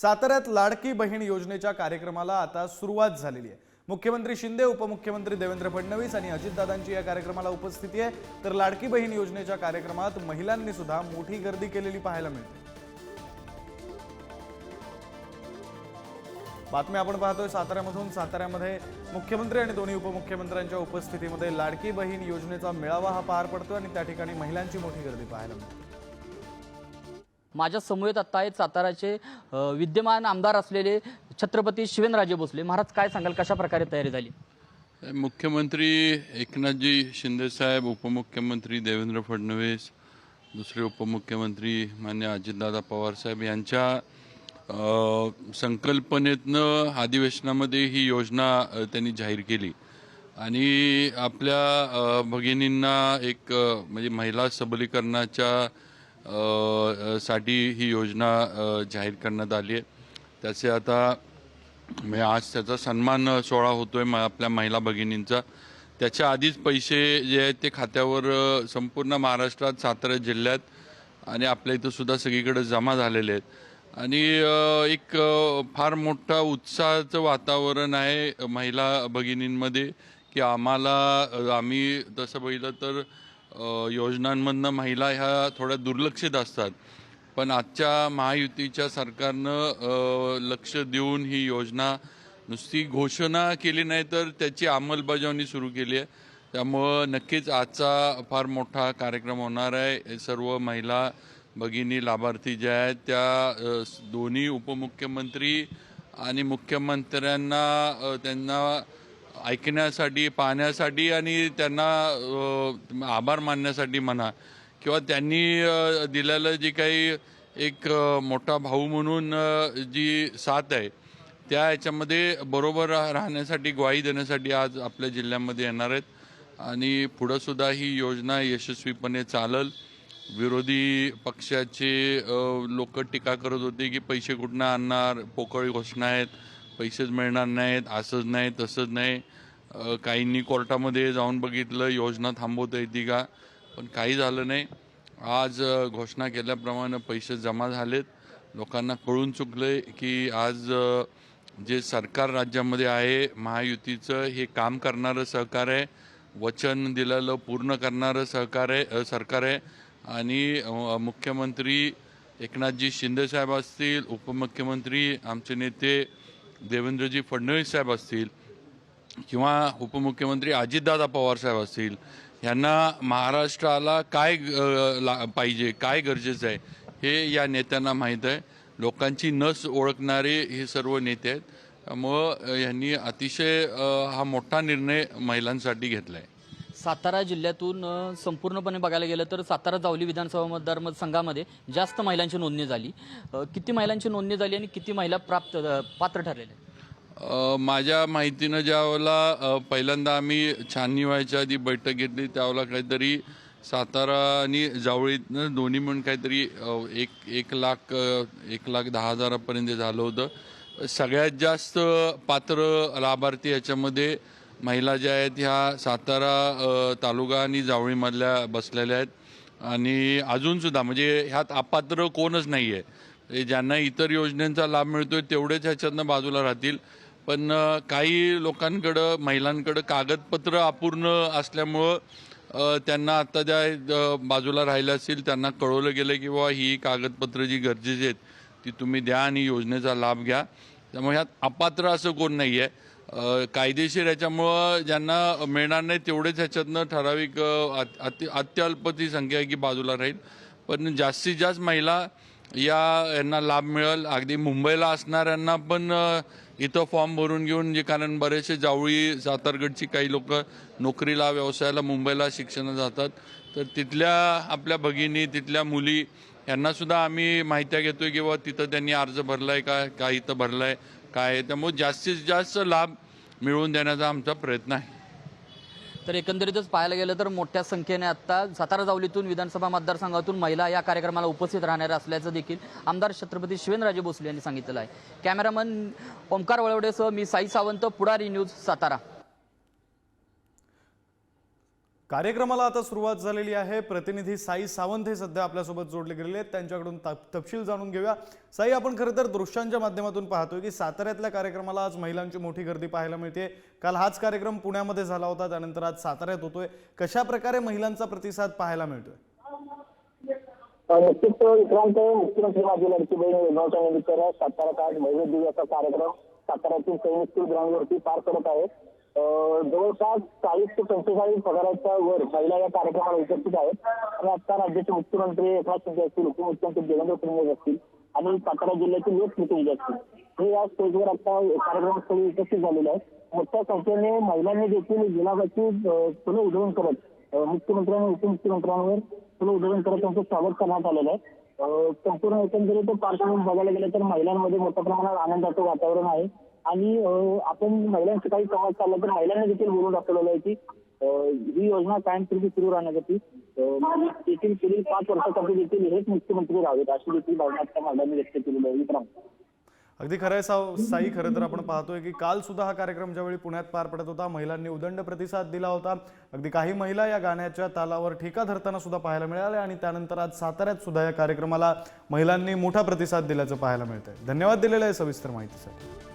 साताऱ्यात लाडकी बहीण योजनेच्या कार्यक्रमाला आता सुरुवात झालेली आहे. मुख्यमंत्री शिंदे उपमुख्यमंत्री देवेंद्र फडणवीस आणि अजितदादांची या कार्यक्रमाला उपस्थिती आहे. तर लाडकी बहीण योजनेच्या कार्यक्रमात महिलांनी सुद्धा मोठी गर्दी केलेली पाहायला मिळते. बातम्या आपण पाहतोय साताऱ्यामधून. साताऱ्यामध्ये मुख्यमंत्री आणि दोन्ही उपमुख्यमंत्र्यांच्या उपस्थितीमध्ये लाडकी बहीण योजनेचा मेळावा हा पार पडतोय आणि त्या ठिकाणी महिलांची मोठी गर्दी पाहायला मिळते. माझ्या समवेत आत्ता आहेत साताराचे विद्यमान आमदार असलेले छत्रपती शिवेंद्रराजे भोसले. महाराज काय सांगाल? कशा प्रकारे तयारी झाली? मुख्यमंत्री एकनाथजी शिंदेसाहेब उपमुख्यमंत्री देवेंद्र फडणवीस दुसरे उपमुख्यमंत्री मान्य अजितदादा पवारसाहेब यांच्या संकल्पनेतनं अधिवेशनामध्ये ही योजना त्यांनी जाहीर केली. आणि आपल्या भगिनींना एक म्हणजे महिला सबलीकरणाच्या साठी ही योजना जाहीर करण्यात आली आहे. त्याचे आता म्हणजे आज त्याचा सन्मान सोहळा होतोय म- आपल्या महिला भगिनींचा. त्याच्या आधीच पैसे जे आहेत ते खात्यावर संपूर्ण महाराष्ट्रात सातारा जिल्ह्यात आणि आपल्या इथं सुद्धा सगळीकडे जमा झालेले आहेत. आणि एक फार मोठा उत्साहाचं वातावरण आहे महिला भगिनींमध्ये की आम्हाला आम्ही तसं बघितलं तर योजनांमधनं महिला ह्या थोड्या दुर्लक्षित असतात. पण आजच्या महायुतीच्या सरकारनं लक्ष देऊन ही योजना नुसती घोषणा केली नाही तर त्याची अंमलबजावणी सुरू केली आहे. त्यामुळं नक्कीच आजचा फार मोठा कार्यक्रम होणार आहे. सर्व महिला भगिनी लाभार्थी ज्या आहेत त्या दोन्ही उपमुख्यमंत्री आणि मुख्यमंत्र्यांना त्यांना ऐकण्यासाठी पाहण्यासाठी आणि त्यांना आभार मानण्यासाठी म्हणा किंवा त्यांनी दिलेलं जे काही एक मोठा भाऊ म्हणून जी साथ आहे त्या याच्यामध्ये बरोबर राहण्यासाठी ग्वाही देण्यासाठी आज आपल्या जिल्ह्यामध्ये येणार आहेत. आणि पुढं सुद्धा ही योजना यशस्वीपणे चालल. विरोधी पक्षाचे लोक टीका करत होते की पैसे कुठनं आणणार पोकळी घोषणा आहेत. पैसेच मिळणार नाहीत असंच नाही तसंच नाही. काहींनी कोर्टामध्ये जाऊन बघितलं योजना थांबवता येते का? पण काही झालं नाही. आज घोषणा केल्याप्रमाणे पैसे जमा झालेत. लोकांना कळून चुकलंय की आज जे सरकार राज्यामध्ये आहे महायुतीचं हे काम करणारं सहकार आहे. वचन दिलेलं पूर्ण करणारं सहकार आहे सरकार आहे. आणि मुख्यमंत्री एकनाथजी शिंदेसाहेब असतील उपमुख्यमंत्री आमचे नेते देवेंद्रजी फडणवीस साहेब असतील किंवा उपमुख्यमंत्री अजितदादा पवार साहेब असतील यांना महाराष्ट्राला काय ला- पाहिजे काय गरजेचं आहे हे या नेत्यांना माहीत आहे. लोकांची नस ओळखणारे हे सर्व नेते आहेत. त्यामुळं यांनी अतिशय हा मोठा निर्णय महिलांसाठी घेतला आहे सातारा जिल्ह्यातून संपूर्णपणे बघायला गेलं तर सातारा जावली विधानसभा मतदार संघामध्ये जास्त महिलांची नोंदणी झाली. किती महिलांची नोंदणी झाली आणि किती महिला प्राप्त पात्र ठरलेल्या माझ्या माहितीनं ज्यावेळेला पहिल्यांदा आम्ही छाननी व्हायच्या आधी बैठक घेतली त्यावेळेला काहीतरी सातारा आणि जावळीतनं दोन्ही मिळून काहीतरी एक एक लाख एक लाख दहा हजारापर्यंत झालं होतं. सगळ्यात जास्त पात्र लाभार्थी याच्यामध्ये महिला ज्या आहेत ह्या सातारा तालुका आणि जावळीमधल्या बसलेल्या आहेत. आणि अजूनसुद्धा म्हणजे ह्यात अपात्र कोणच नाही आहे ज्यांना इतर योजनेचा लाभ मिळतो आहे तेवढेच ह्याच्यातनं बाजूला राहतील. पण काही लोकांकडं महिलांकडं कागदपत्र अपूर्ण असल्यामुळं त्यांना आता ज्या बाजूला राहिल्या असतील त्यांना कळवलं गेलं की बाबा ही कागदपत्र जी गरजेची आहेत ती तुम्ही द्या आणि योजनेचा लाभ घ्या. त्यामुळे ह्यात अपात्र असं कोण नाही आहे कायदेशीर याच्यामुळं ज्यांना मिळणार नाही तेवढेच ह्याच्यातनं ठराविक अत- अति अत्यल्प ती संख्या आहे की बाजूला राहील. पण जास्तीत जास्त महिला या यांना लाभ मिळेल. अगदी मुंबईला असणाऱ्यांना पण इथं फॉर्म भरून घेऊन जे कारण बरेचसे जावळी सातारगडची काही लोक नोकरीला व्यवसायाला मुंबईला शिक्षणाला जातात. तर तिथल्या आपल्या भगिनी तिथल्या मुली यांनासुद्धा आम्ही माहित्या घेतोय की बाबा तिथं त्यांनी अर्ज भरला आहे का काय इथं भरलाय? काय आहे. त्यामुळे जास्तीत जास्त लाभ मिळवून देण्याचा आमचा प्रयत्न आहे. तर एकंदरीतच पाहायला गेलं तर मोठ्या संख्येने आता सातारा जावलीतून विधानसभा मतदारसंघातून महिला या कार्यक्रमाला उपस्थित राहणार असल्याचं देखील आमदार छत्रपती शिवेंद्रराजे भोसले यांनी सांगितलं आहे. कॅमेरामन ओमकार वळवडेसह मी साई सावंत पुढारी न्यूज सातारा. कार्यक्रमाला आता सुरुवात झालेली आहे. प्रतिनिधी साई सावंत हे सध्या आपल्यासोबत जोडले गेलेले आहेत. त्यांच्याकडून तपशील जाणून घेऊया. साई आपण खरं तर दृश्यांच्या माध्यमातून पाहतोय की साताऱ्यातल्या कार्यक्रमाला आज महिलांची मोठी गर्दी पाहायला मिळते काल हाच कार्यक्रम पुण्यामध्ये झाला होता. त्यानंतर आज साताऱ्यात होतोय. कशा प्रकारे महिलांचा प्रतिसाद पाहायला मिळतोय? नक्कीच विक्रांत मुख्यमंत्री माझी लडकी बहीण योजनेच्या निमित्तानं साताऱ्यात आज महिला दिवसाचा कार्यक्रम साताऱ्यातील सैनिक स्कूल ग्राउंडवरती पार पडत आहे. जवळपास चाळीस ते पंचेचाळीस पगाराच्या वर महिला या कार्यक्रमाला उपस्थित आहेत. आणि आता राज्याचे मुख्यमंत्री एकनाथ शिंदे असतील उपमुख्यमंत्री देवेंद्र फडणवीस असतील आणि सातारा जिल्ह्याचे लोकप्रतिनिधी असतील. हे या स्टेजवर आता कार्यक्रमस्थळी उपस्थित झालेले आहेत. मोठ्या संख्येने महिलांनी देखील गुलाबाची फुलं उधळून करत मुख्यमंत्र्यांनी उपमुख्यमंत्र्यांवर फुलं उधळून करत त्यांचं स्वागत करण्यात आलेलं आहे. संपूर्ण एकंदरीत पार्श्वभूमी बघायला गेलं तर महिलांमध्ये मोठ्या प्रमाणात आनंदाचं वातावरण आहे. आणि आपण महिलांचं काही संवाद चालला तर महिलांनी देखील बोलून दाखवलेलं आहे की ही योजना कायमस्वरूपी सुरू राहण्यासाठी देखील पुढील पाच वर्षासाठी देखील हेच मुख्यमंत्री राहावेत अशी देखील भावना त्या महिलांनी व्यक्त केलेली आहे. मित्रांनो. अगदी खरं आहे साव साई खरं तर आपण पाहतोय की काल सुद्धा हा कार्यक्रम ज्यावेळी पुण्यात पार पडत होता महिलांनी उदंड प्रतिसाद दिला होता. अगदी काही महिला या गाण्याच्या तालावर ठेका धरताना सुद्धा पाहायला मिळाले आणि त्यानंतर आज साताऱ्यात सुद्धा या कार्यक्रमाला महिलांनी मोठा प्रतिसाद दिल्याचं पाहायला मिळतंय. धन्यवाद दिलेला आहे सविस्तर माहितीसाठी.